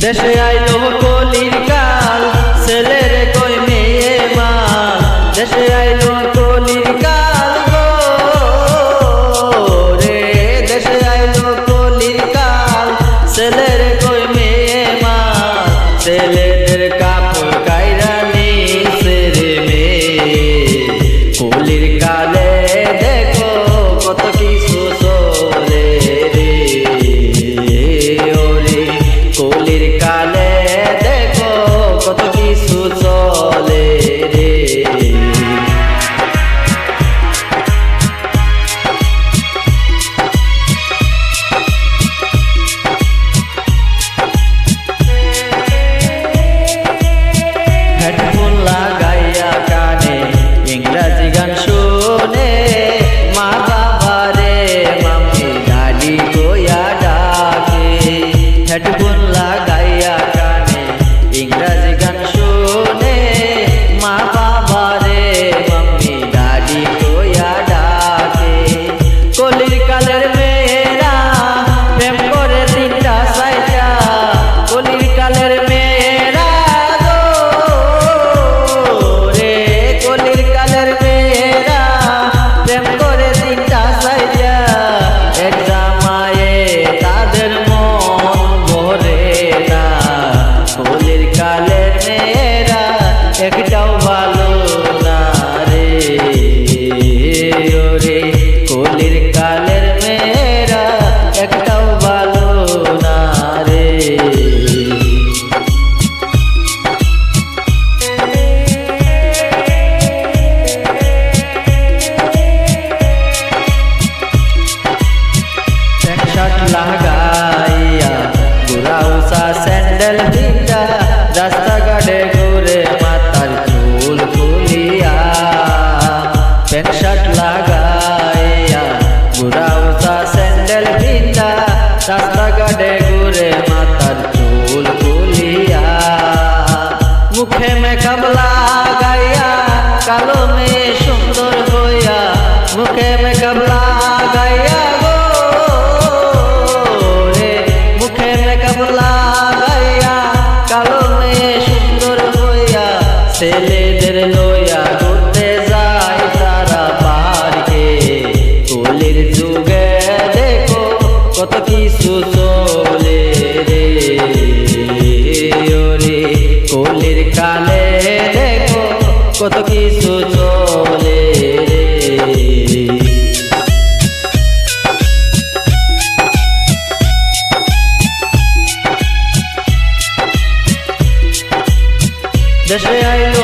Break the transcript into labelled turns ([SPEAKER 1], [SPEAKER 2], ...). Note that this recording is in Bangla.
[SPEAKER 1] দেশে আইলো কলির কাল ছেলের কই মেয়ে মা। দেশে আইলো কলির কাল গাইয়া গুলাউসা স্যান্ডেল ভিজা, রাস্তাঘাটে ঘুরে মাথার চুল খুলিয়া প্যান্ট শার্ট লাগাইয়া গুলাউসা স্যান্ডেল ভিজা, রাস্তাঘাটে ঘুরে মাথার চুল খুলিয়া মুখে মেকআপ লাগাইয়া, কালো মেয়ে ছেলেদের লইয়া ঘুরতে যায় তারা পার্কে কলির যুগে দেখো কত কিছু চলে রে। কলির কালে দেখো কত কিছু 这是爱